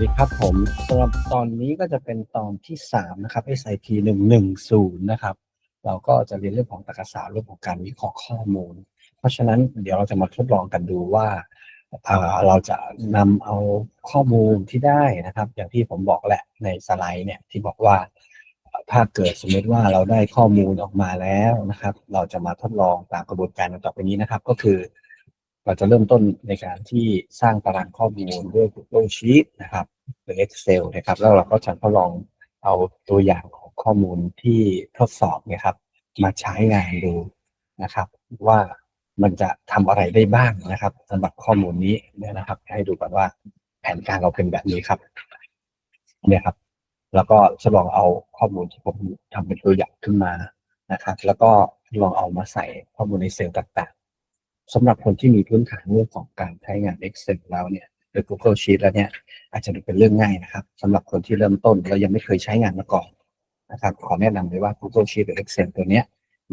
ดีครับผมสำหรับตอนนี้ก็จะเป็นตอนที่สามนะครับ SIT หนึ่งหนึ่งศูนย์นะครับ เราก็จะเรียนเรื่องของตรรกศาสตร์เรื่องของการวิเคราะห์ข้อมูล เพราะฉะนั้นเดี๋ยวเราจะมาทดลองกันดูว่าอ่าเราจะนำเอาข้อมูลที่ได้นะครับ อย่างที่ผมบอกแหละในสไลด์เนี่ยที่บอกว่าถ้าเกิดสมมติว่าเราได้ข้อมูลออกมาแล้วนะครับ เราจะมาทดลองตามกระบวนการต่อไปนี้นะครับ ก็คือ เราจะเริ่มต้นในการที่สร้างตารางข้อมูลด้วย Google Sheet นะครับหรือ Excel นะครับ แล้วเราก็จะทดลองเอาตัวอย่างของข้อมูลที่ทดสอบนี่ยครับ มาใช้งานดูนะครับ ว่ามันจะทำอะไรได้บ้างนะครับสำหรับข้อมูลนี้เนี่ยนะครับ ให้ดูก่อนว่าแผนการเราเป็นแบบนี้ครับ เนี่ยครับ แล้วก็ทดลองเอาข้อมูลที่ผมทำเป็นตัวอย่างขึ้นมานะครับ แล้วก็ลองเอามาใส่ข้อมูลในเซลล์ต่าง สำหรับคนที่มีพื้นฐานเรื่องของการใช้งาน Excel แล้วเนี่ยหรือ Google Sheet แล้วเนี่ยอาจจะเป็นเรื่องง่ายนะครับสำหรับคนที่เริ่มต้นแล้วยังไม่เคยใช้งานมาก่อนนะครับขอแนะนำเลยว่า Google Sheet หรือ Excel ตัวเนี้ย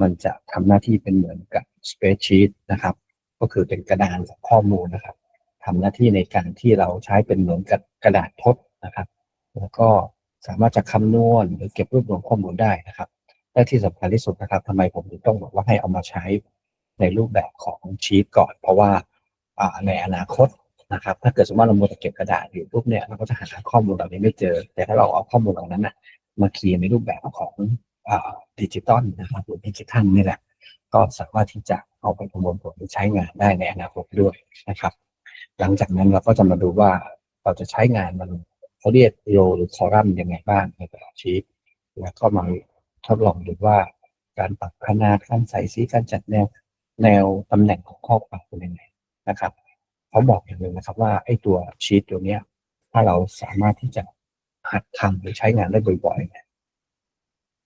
มันจะทำหน้าที่เป็นเหมือนกับ spreadsheet นะครับ ก็คือเป็นกระดานกับข้อมูลนะครับทำหน้าที่ในการที่เราใช้เป็นเหมือนกับกระดาษทดนะครับ แล้วก็สามารถจะคำนวณหรือเก็บรวบรวมข้อมูลได้นะครับและที่สำคัญที่สุดนะครับทำไมผมถึงต้องบอกว่าให้เอามาใช้ ในรูปแบบของชีตก่อน เพราะว่าในอนาคตนะครับ ถ้าเกิดสมมติว่าเราโมวแต่เก็บกระดาษอยู่ปุ๊บเนี่ยเราก็จะหาข้อมูลเหล่านี้ไม่เจอ แต่ถ้าเราเอาข้อมูลเหล่านั้นนะมาเขียนในรูปแบบของดิจิตอลนะครับหรือดิจิทัลนี่แหละ ก็สามารถที่จะเอาไปประมวลผลหรือใช้งานได้ในอนาคตด้วยนะครับ หลังจากนั้นเราก็จะมาดูว่าเราจะใช้งานมันเขาเรียกโรหรือคอลัมน์ยังไงบ้างในแต่ละชีตแล้วก็มาทดลองดูว่าการปรับขนาดการใส่สีการจัดแนว แนวตำแหน่งของข้อความเป็นยังไงนะครับเขาบอกอย่างหนึ่งนะครับว่าไอ้ตัวชีตตัวเนี้ย ถ้าเราสามารถที่จะหัดทำหรือใช้งานได้บ่อยๆเนี่ย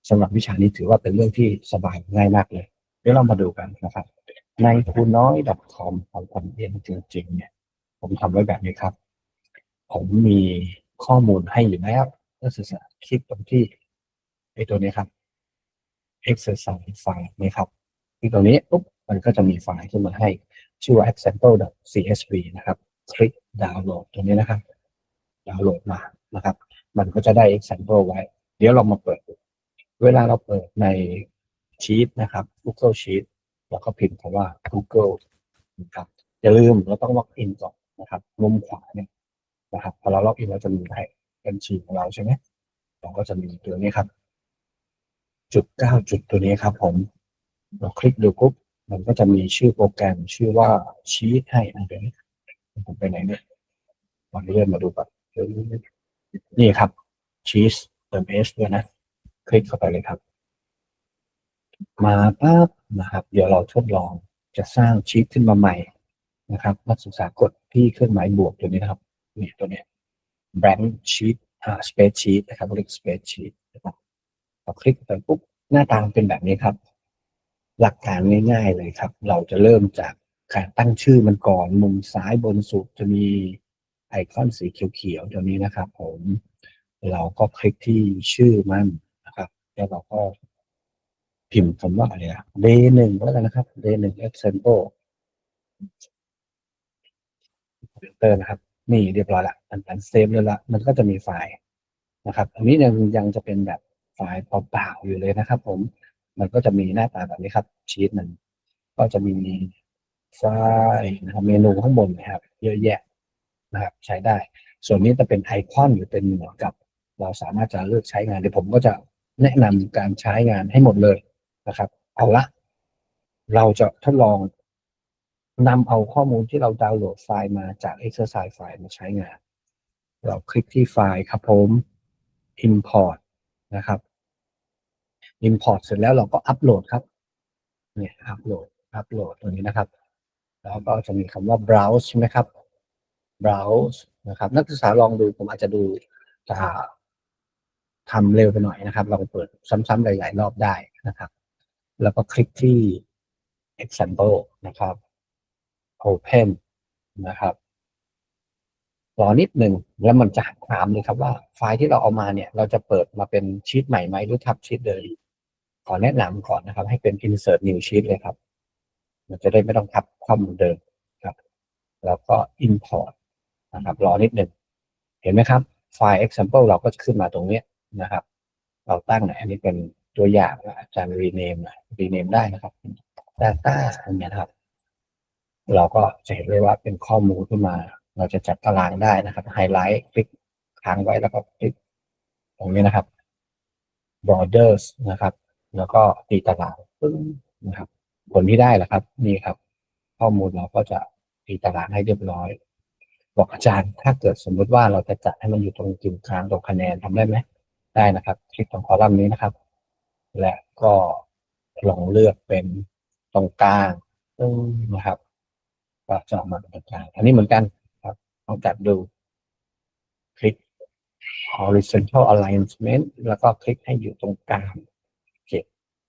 สำหรับวิชานี้ถือว่าเป็นเรื่องที่สบายง่ายมากเลย เดี๋ยวเรามาดูกันนะครับ ในคูน้อย .com ของผมเองจริงๆ เนี่ย ผมทำไว้แบบนี้ครับ ผมมีข้อมูลให้อยู่แล้วก็คือคลิกตรงที่ไอ้ตัวนี้ครับ exercise file นี่ครับคลิกตรงนี้ปุ๊บ มันก็จะมีไฟล์ขึ้นมาให้ชื่อว่า example.csv นะครับ คลิกดาวน์โหลดตรงนี้นะครับ ดาวน์โหลดมานะครับ มันก็จะได้ example ไว้ เดี๋ยวเรามาเปิด เวลาเราเปิดในชีตนะครับ Google Sheet แล้วก็พิมพ์คำว่า Google นะครับอย่าลืมเราต้องล็อกอินก่อนนะครับมุมขวาเนี่ยนะครับพอเราล็อกอินเราจะมีให้บัญชีของเราใช่ไหมเราก็จะมีตัวนี้ครับ จุดเก้าจุดตัวนี้ครับ ผม เราคลิกดูปุ๊บ มันก็จะมีชื่อโปรแกรมชื่อว่าชีตให้นเดี๋ยวนี้ผมไปไหนเนี่ยวันนี้เริ่มมาดูก่อนเดี๋ยวนี้นี่ครับชีสเติมเอสด้วยนะ คลิกเข้าไปเลยครับ มาปั๊บนะครับ เดี๋ยวเราทดลองจะสร้างชีตขึ้นมาใหม่นะครับ นักศึกษากดที่เครื่องหมายบวกตัวนี้นะครับนี่ตัวนี้ย blank sheet อ่า space sheet นะครับเรียก space sheet นะครับพอคลิกไปปุ๊บหน้าตาเป็นแบบนี้ครับ หลักการง่าย ๆเลยครับ เราจะเริ่มจากการตั้งชื่อมันก่อน มุมซ้ายบนสุดจะมีไอคอนสีเขียวๆตัวนี้นะครับ ผม เราก็คลิกที่ชื่อมันนะครับ แล้วเราก็พิมพ์คำว่าอะไรอะ day หนึ่งแล้วกันนะครับ day หนึ่ง example คอมพิวเตอร์นะครับ นี่เรียบร้อยละมันตันเซฟเลยละ มันก็จะมีไฟล์นะครับ อันนี้ยังยังจะเป็นแบบไฟล์เปล่าๆอยู่เลยนะครับ ผม มันก็จะมีหน้าตาแบบนี้ครับ ชีตมันก็จะมีไฟล์นะครับเมนูข้างบนนะครับ เยอะแยะนะครับ ใช้ได้ ส่วนนี้จะเป็นไอคอนหรือเป็นเหมือนกับ เราสามารถจะเลือกใช้งานเดี๋ยวผมก็จะแนะนำการใช้งานให้หมดเลยนะครับ เอาละ เราจะทดลองนำเอาข้อมูลที่เราดาวน์โหลดไฟล์มาจาก exercise ไฟล์มาใช้งาน เราคลิกที่ไฟล์ครับผม import นะครับ import เสร็จแล้วเราก็อัปโหลดครับเนี่ยอัปโหลดอัปโหลดตรงนี้นะครับ แล้วก็จะมีคำว่า browse ใช่ไหมครับ browse นะครับ นักศึกษาลองดูผมอาจจะดูจะทำเร็วไปหน่อยนะครับลองเปิดซ้ำๆหลาย ๆ รอบได้นะครับ แล้วก็คลิกที่ example นะครับ open นะครับรอนิดหนึ่งแล้วมันจะถามเลยครับว่าไฟล์ที่เราเอามาเนี่ย เราจะเปิดมาเป็นชีตใหม่ไหมหรือทับชีตเดิม อแนะนำก่อนนะครับ ให้เป็น insert new sheet เลยครับ มันจะได้ไม่ต้องทับข้อมูลเดิมครับ แล้วก็ import นะครับ รอนิดหนึ่งเห็นไหมครับ ไฟล์ example เราก็จะขึ้นมาตรงนี้นะครับ เราตั้งหนอันนี้เป็นตัวอย่างนะอาจารย์ rename หน่อย rename ได้นะครับ data อันนี้นะครับ เราก็จะเห็นเลยว่าเป็นข้อมูลขึ้นมา เราจะจัดตารางได้นะครับไฮไลท์คลิกค้างไว้แล้วก็คลิกตรงนี้นะครับ borders นะครับ แล้วก็ตีตารางนะครับ ผลที่ได้แหละครับ นี่ครับ ข้อมูลเราก็จะตีตารางให้เรียบร้อย บอกอาจารย์ ถ้าเกิดสมมุติว่าเราจะจัดให้มันอยู่ตรงกึ่งกลางตรงคะแนนทำได้ไหมได้นะครับ คลิกตรงคอลัมน์นี้นะครับ และก็ลองเลือกเป็นตรงกลางนะครับก็จะออกมาเป็นตรงกลางอันนี้เหมือนกันครับลองจัดดูคลิก horizontal alignment แล้วก็คลิกให้อยู่ตรงกลาง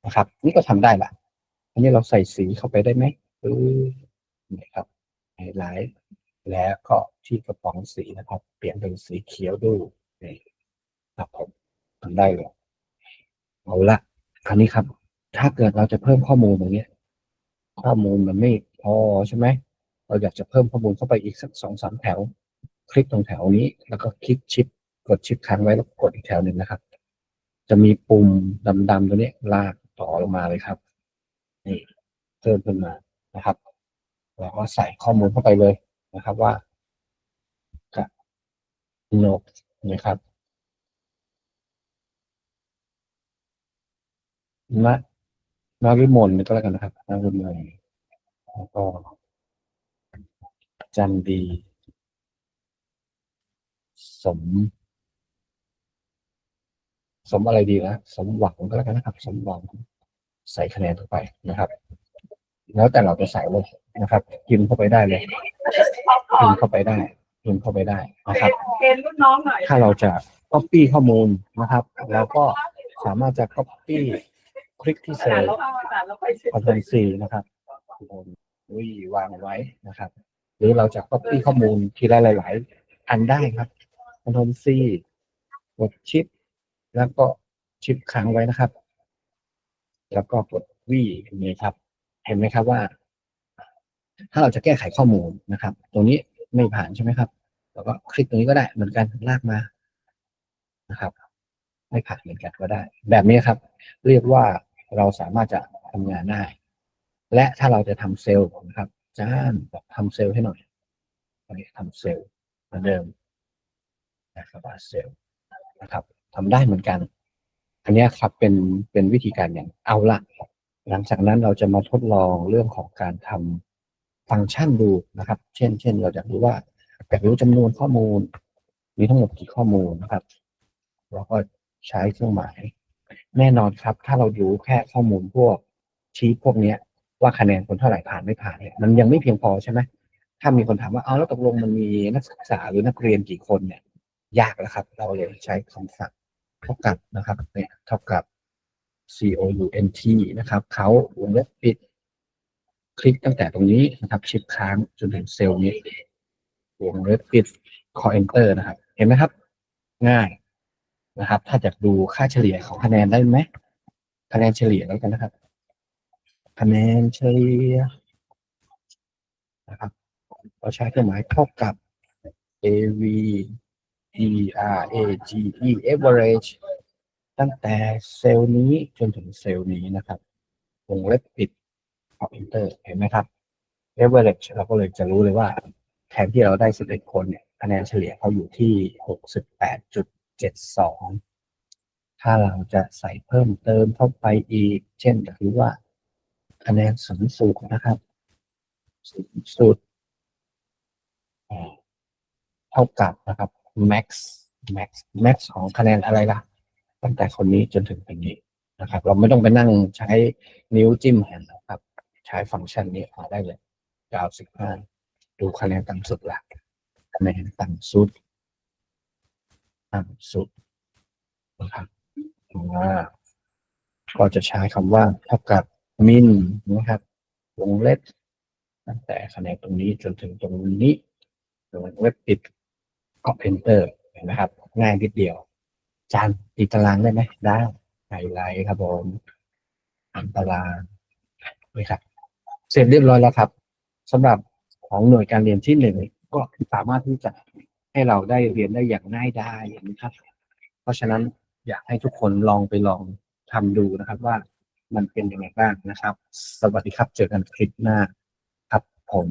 นะครับ นี่ก็ทำได้ละอันนี้เราใส่สีเข้าไปได้ไหมอือนี่ครับไฮไลท์แล้วก็ที่กระป๋องสีนะครับ เปลี่ยนเป็นสีเขียวดูนี่ครับผมทำได้เลยเอาละคราวนี้ครับ ถ้าเกิดเราจะเพิ่มข้อมูลตรงเนี้ยข้อมูลมันไม่พอใช่ไหมเราอยากจะเพิ่มข้อมูลเข้าไปอีกสักสองสามแถว คลิกตรงแถวนี้ แล้วก็คลิกชิป กดชิปค้างไว้แล้วกดอีกแถวหนึ่งนะครับ จะมีปุ่มดำๆตัวนี้ลาก ต่อลงมาเลยครับ นี่เพิ่มขึ้นมานะครับแล้วก็ใส่ข้อมูลเข้าไปเลยนะครับว่ากับโนกนะครับณนาริมนก็แล้วกันนะครับนาริมนแล้วก็จันดี สม สมอะไรดีนะสมหวังก็แล้วกันนะครับ สมหวังใส่คะแนนเข้าไปนะครับ แล้วแต่เราจะใส่เลยนะครับพิมพ์เข้าไปได้เลยพิมพ์เข้าไปได้พิมพ์เข้าไปได้นะครับเกณฑ์รุ่นน้องหน่อยถ้าเราจะ copy ข้อมูลนะครับเราก็สามารถจะ copy คลิกที่เซอ่าลนล์แล้วเอาอ่านแล้วไปเสร็จคอนโทรลซีนะครับวิวางไว้นะครับ หรือเราจะ copy ข้อมูลทีละหลาย ๆ อันได้ครับคอนโทรลซีกดชิป แล้วก็ชิปค้างไว้นะครับ แล้วก็กดวีนี่ครับ เห็นไหมครับว่า ถ้าเราจะแก้ไขข้อมูลนะครับ ตรงนี้ไม่ผ่านใช่ไหมครับเราก็คลิกตรงนี้ก็ได้เหมือนกันลากมานะครับ ไม่ผ่านเหมือนกันก็ได้ แบบนี้ครับ เรียกว่าเราสามารถจะทำงานได้ และถ้าเราจะทำเซลล์นะครับจ้านบอกทำเซลล์ให้หน่อยทำเซลล์เหมือนเดิมนะครับเซลล์นะครับ ทำได้เหมือนกัน อันนี้ครับเป็นเป็นวิธีการอย่างเอาละหลังจากนั้นเราจะมาทดลองเรื่องของการทำฟังก์ชันดูนะครับ เช่น เช่น เราจะรู้ว่าอยากรู้จำนวนข้อมูลมีทั้งหมดกี่ข้อมูลนะครับเราก็ใช้เครื่องหมาย แน่นอนครับ ถ้าเรารู้แค่ข้อมูลพวกชี้พวกเนี้ย ว่าคะแนนคนเท่าไหร่ผ่านไม่ผ่านเนี่ยมันยังไม่เพียงพอใช่ไหมถ้ามีคนถามว่าเอาแล้วตกลงมันมีนักศึกษาหรือนักเรียนกี่คนเนี่ย ยากแล้วครับ เราเลยใช้คำสั่ง เท่ากับนะครับเนี่ยเท่ากับ c o u n t นะครับเขาวงเล็บปิด คลิกตั้งแต่ตรงนี้นะครับ ชิปค้างจนถึงเซลล์นี้วงเล็บปิดคอ enter นะครับ เห็นไหมครับ ง่ายนะครับ ถ้าอยากดูค่าเฉลี่ยของคะแนนได้ไหมคะแนนเฉลี่ยแล้วกันนะครับ คะแนนเฉลี่ยนะครับเราใช้เครื่องหมายเท่ากับ AV E R A G E average ตั้งแต่เซลล์นี้จนถึงเซลล์นี้นะครับ วงเล็บปิด Top Enter เห็นไหมครับ average เราก็เลยจะรู้เลยว่า แทนที่เราได้ 11 คนเนี่ยคะแนนเฉลี่ยเขาอยู่ที่ 68.72 ถ้าเราจะใส่เพิ่มเติมเข้าไปอีก เช่นคือว่า คะแนนสูงสุดนะครับ สูงสุดเท่ากับนะครับ max max max ของคะแนนอะไรล่ะ ตั้งแต่คนนี้จนถึงคนนี้นะครับ เราไม่ต้องไปนั่งใช้นิ้วจิ้มแฮนด์นะครับ ใช้ฟังก์ชันนี้มาได้เลย95ดูคะแนนต่ำสุดละคะแนนต่ำสุดต่ำสุดนะครับว่าก็จะใช้คำว่าเท่ากับ min นะครับวงเล็บตั้งแต่คะแนนตรงนี้จนถึงตรงนี้วงเล็บปิด ก็ enter เห็นไหมครับ ง่ายนิดเดียว จานตีตารางได้ไหมได้ไฮไลท์ครับผมอ่านตารางนี่ครับ เสร็จเรียบร้อยแล้วครับสำหรับของหน่วยการเรียนที่หนึ่งก็สามารถที่จะให้เราได้เรียนได้อย่างง่ายดายนะครับ เพราะฉะนั้นอยากให้ทุกคนลองไปลองทำดูนะครับว่ามันเป็นยังไงบ้างนะครับ สวัสดีครับ เจอกันคลิปหน้าครับผม